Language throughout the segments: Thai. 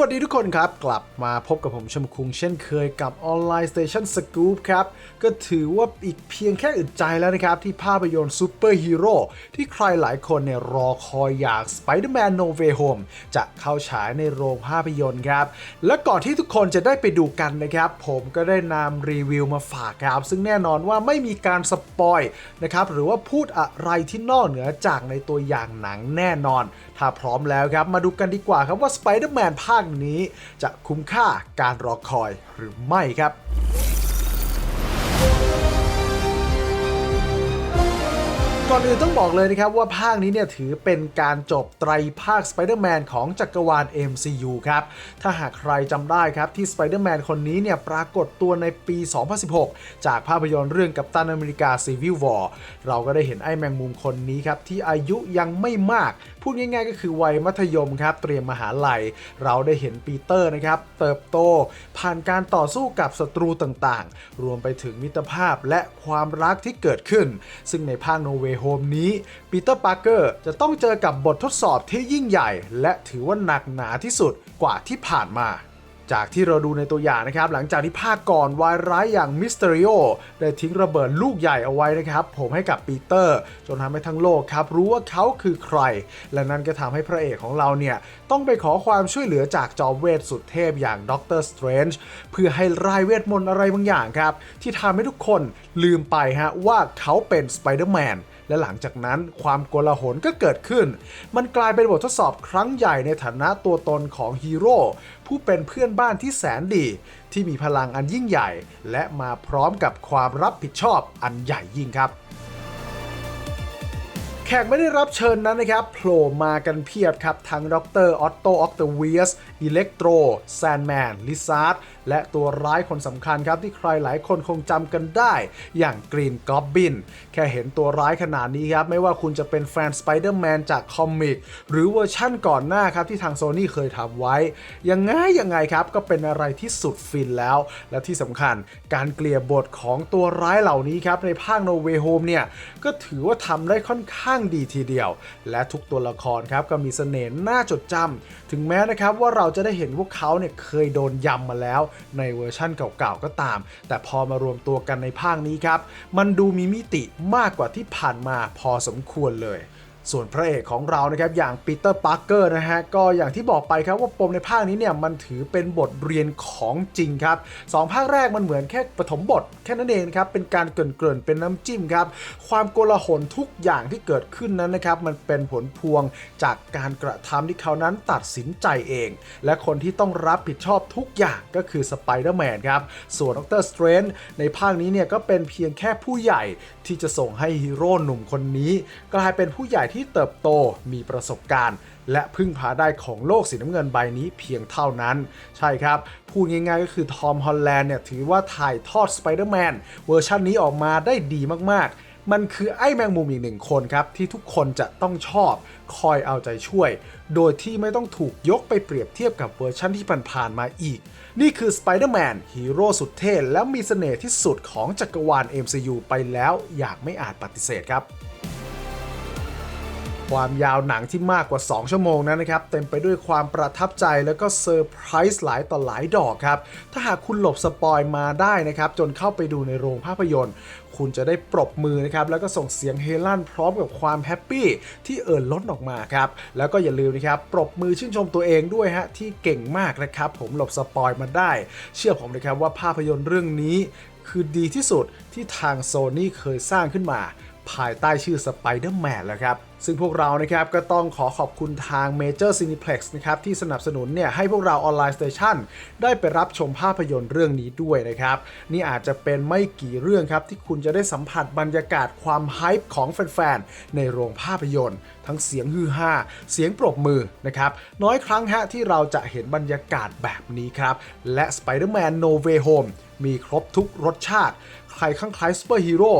วัสดีทุกคนครับ กลับมาพบกับผมชมคุงเช่นเคยกับ Online Station Scoop ครับ ก็ถือว่าอีกเพียงแค่อึดใจแล้วนะครับ ที่ภาพยนตร์ซูเปอร์ฮีโร่ที่ใครหลายคนเนี่ยรอคอยอยาก Spider-Man No Way Home จะเข้าฉายในโรงภาพยนตร์ครับ และก่อนที่ทุกคนจะได้ไปดูกันนะครับ ผมก็ได้นำรีวิวมาฝากครับ ซึ่งแน่นอนว่าไม่มีการสปอยนะครับหรือว่าพูดอะไรที่นอกเหนือจากในตัวอย่างหนังแน่นอน ถ้าพร้อมแล้วครับมาดูกันดีกว่าครับว่า Spider-Man ภาคนี้จะคุ้มค่าการรอคอยหรือไม่ครับก่อนอื่นต้องบอกเลยนะครับว่าภาคนี้เนี่ยถือเป็นการจบไตรภาค Spider-Man ของจักรวาล MCU ครับ ถ้าหากใครจำได้ครับที่ Spider-Man คนนี้เนี่ยปรากฏตัวในปี 2016 จากภาพยนตร์เรื่องกัปตันอเมริกา Civil War เราก็ได้เห็นไอ้แมงมุมคนนี้ครับที่อายุยังไม่มาก พูดง่ายๆ ก็คือวัยมัธยมครับเตรียมมหาลัย เราได้เห็นปีเตอร์นะครับเติบโตผ่านการต่อสู้กับศัตรูต่างๆ รวมไปถึงมิตรภาพและความรักที่เกิดขึ้น ซึ่งในภาคโนเวโฮมนี้ปีเตอร์ปาร์เกอร์จะต้องเจอกับบททดสอบที่ยิ่งใหญ่ และถือว่าหนักหนาที่สุดกว่าที่ผ่านมา จากที่เราดูในตัวอย่างนะครับ หลังจากที่ภาคก่อนวายร้ายอย่างมิสเตอริโอได้ทิ้งระเบิดลูกใหญ่เอาไว้นะครับ ผมให้กับปีเตอร์ จนทำให้ทั้งโลกครับ รู้ว่าเขาคือใคร และนั่นก็ทำให้พระเอกของเราเนี่ย ต้องไปขอความช่วยเหลือจากจอมเวทสุดเทพอย่างด็อกเตอร์สเตรนจ์เพื่อให้รายเวทมนต์อะไรบางอย่างครับ ที่ทำให้ทุกคนลืมไปฮะว่าเขาเป็นสไปเดอร์แมน และหลังจากนั้นความโกลาหลก็เกิดขึ้น มันกลายเป็นบททดสอบครั้งใหญ่ในฐานะตัวตนของฮีโร่ผู้เป็นเพื่อนบ้านที่แสนดี ที่มีพลังอันยิ่งใหญ่ และมาพร้อมกับความรับผิดชอบอันใหญ่ยิ่งครับ แขกไม่ได้รับเชิญนั้นนะครับโผล่มากันเพียบครับ ทั้งดรออตโตออกเตเวียสอิเล็กโตรแซนแมนลิซาร์ดและตัวร้ายคนสำคัญครับที่ใครหลายคนคงจำกันได้ อย่างกรีนกอบบิน แค่เห็นตัวร้ายขนาดนี้ครับ ไม่ว่าคุณจะเป็นแฟนสไปเดอร์แมนจากคอมิก หรือเวอร์ชั่นก่อนหน้าครับ ที่ทางโซนี่เคยทำไว้ ยังไงยังไงครับ ก็เป็นอะไรที่สุดฟินแล้ว และที่สำคัญการเกลี่ยบทของตัวร้ายเหล่านี้ครับในภาค No Way Home เนี่ยก็ถือว่าทำได้ค่อนข้างดีทีเดียว และทุกตัวละครครับก็มีเสน่ห์น่าจดจำถึงแม้นะครับว่าเราจะได้เห็นพวกเขาเนี่ยเคยโดนยำมาแล้วในเวอร์ชั่นเก่าๆก็ตาม แต่พอมารวมตัวกันในภาคนี้ครับมันดูมีมิติมากกว่าที่ผ่านมาพอสมควรเลย ส่วนพระเอกของเรานะครับอย่างปีเตอร์ปาร์เกอร์นะฮะก็อย่างที่บอกไปครับว่าปมในภาคนี้เนี่ยมันถือเป็นบทเรียนของจริงครับสองภาคแรกมันเหมือนแค่ปฐมบทแค่นั้นเองครับเป็นการเกริ่นๆเป็นน้ำจิ้มครับความโกลาหลทุกอย่างที่เกิดขึ้นนั้นนะครับมันเป็นผลพวงจากการกระทำที่เขานั้นตัดสินใจเอง และคนที่ต้องรับผิดชอบทุกอย่างก็คือสไปเดอร์แมนครับส่วนดรสเตรนจ์ในภาคนี้เนี่ยก็เป็นเพียงแค่ผู้ใหญ่ที่จะส่งให้ฮีโร่หนุ่มคนนี้ กลายเป็นผู้ใหญ่ที่เติบโตมีประสบการณ์ และพึ่งพาได้ของโลกสีน้ำเงินใบนี้เพียงเท่านั้น ใช่ครับ พูดง่ายๆก็คือทอมฮอลแลนด์เนี่ยถือว่าถ่ายทอดสไปเดอร์แมนเวอร์ชันนี้ออกมาได้ดีมากๆมันคือไอ้แมงมุมอีกหนึ่งคนครับ ที่ทุกคนจะต้องชอบคอยเอาใจช่วย โดยที่ไม่ต้องถูกยกไปเปรียบเทียบกับเวอร์ชันที่ผ่านๆมาอีก นี่คือ Spider-Man ฮีโร่สุดเท่และมีเสน่ห์ที่สุดของจักรวาล MCU ไปแล้วอย่างไม่อาจปฏิเสธครับ ความยาวหนังที่มากกว่า 2 ชั่วโมงนั้นนะครับ เต็มไปด้วยความประทับใจแล้วก็เซอร์ไพรส์หลายต่อหลายดอกครับ ถ้าหากคุณหลบสปอยมาได้นะครับ จนเข้าไปดูในโรงภาพยนตร์ คุณจะได้ปรบมือนะครับ แล้วก็ส่งเสียงเฮลั่นพร้อมกับความแฮปปี้ที่เอ่นล้นออกมาครับ แล้วก็อย่าลืมนะครับ ปรบมือชื่นชมตัวเองด้วยฮะที่เก่งมากนะครับ ผมหลบสปอยมาได้ เชื่อผมนะครับว่าภาพยนตร์เรื่องนี้ คือดีที่สุดที่ทางโซนี่เคยสร้างขึ้นมา ภายใต้ชื่อ Spider-Man แล้วครับ ซึ่งพวกเรานะครับก็ต้องขอขอบคุณทาง Major Cineplex นะครับที่สนับสนุนเนี่ยให้พวกเรา Online Station ได้ไปรับชมภาพยนตร์เรื่องนี้ด้วยนะครับ นี่อาจจะเป็นไม่กี่เรื่องครับ ที่คุณจะได้สัมผัสบรรยากาศความไฮป์ของแฟนๆ ในโรงภาพยนตร์ ทั้งเสียงฮือฮาเสียงปรบมือนะครับ น้อยครั้งฮะที่เราจะเห็นบรรยากาศแบบนี้ครับ และ Spider-Man No Way Home มีครบทุกรสชาติ ใครข้างใคล้ซูเปอร์ฮีโร่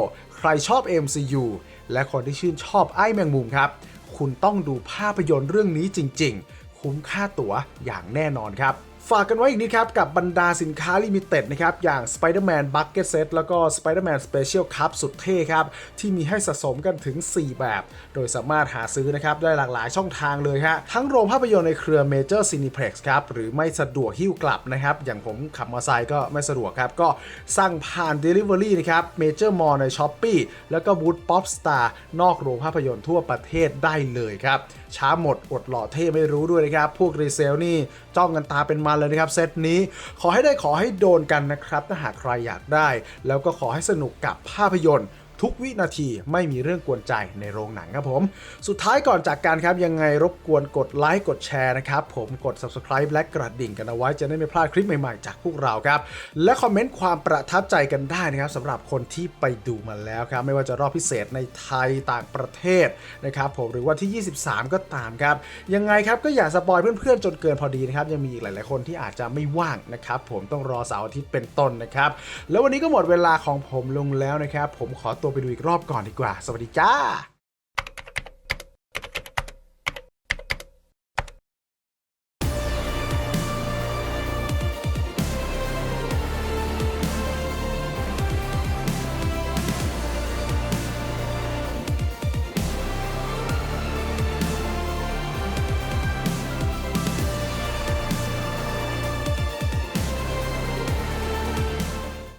รชอบ MCU และคนที่ชื่นชอบไอ้แมงมุมครับ คุณต้องดูภาพยนตร์เรื่องนี้จริง ๆ คุ้มค่าตั๋วอย่างแน่นอนครับ ฝากกันไว้อีกนิดครับ กับบรรดาสินค้าลิมิเต็ดนะครับ อย่าง Spider-Man Bucket Set แล้วก็ Spider-Man Special Cup สุดเท่ครับ ที่มีให้สะสมกันถึง 4 แบบ โดยสามารถหาซื้อนะครับ ได้หลากหลายช่องทางเลยฮะทั้งโรงภาพยนตร์ในเครือ Major Cineplex ครับ หรือไม่สะดวกหิ้วกลับนะครับ อย่างผมขับมอเตอร์ไซค์ก็ไม่สะดวกครับ ก็สั่งผ่าน Delivery นะครับ Major Mall ใน Shopee แล้วก็บูธ Pop Star นอกโรงภาพยนตร์ทั่วประเทศได้เลยครับช้าหมดอดหล่อเท่ไม่รู้ด้วยนะครับพวกรีเซลนี่จ้องกันตาเป็นมันเลยนะครับเซตนี้ขอให้ได้ขอให้โดนกันนะครับถ้าหากใครอยากได้ แล้วก็ขอให้สนุกกับภาพยนตร์ ทุกวินาทีไม่มีเรื่องกวนใจในโรงหนังครับผม สุดท้ายก่อนจากการครับ ยังไงรบกวนกดไลค์กดแชร์นะครับ ผมกด subscribe และกระดิ่งกันเอาไว้จะได้ไม่พลาดคลิปใหม่ๆ จากพวกเราครับ และคอมเมนต์ความประทับใจกันได้นะครับสำหรับคนที่ไปดูมาแล้วครับ ไม่ว่าจะรอบพิเศษในไทยต่างประเทศนะครับผมหรือวันที่ 23 ก็ตามครับยังไงครับก็อย่าสปอยเพื่อนๆจนเกินพอดีนะครับยังมีอีกหลาย ๆคนที่อาจจะไม่ว่างนะครับผมต้องรอเสาร์อาทิตย์เป็นต้นนะครับแล้ววันนี้ก็หมดเวลาของผมลงแล้วนะครับผมขอตัวไปดูอีกรอบก่อนดีกว่า สวัสดีจ้า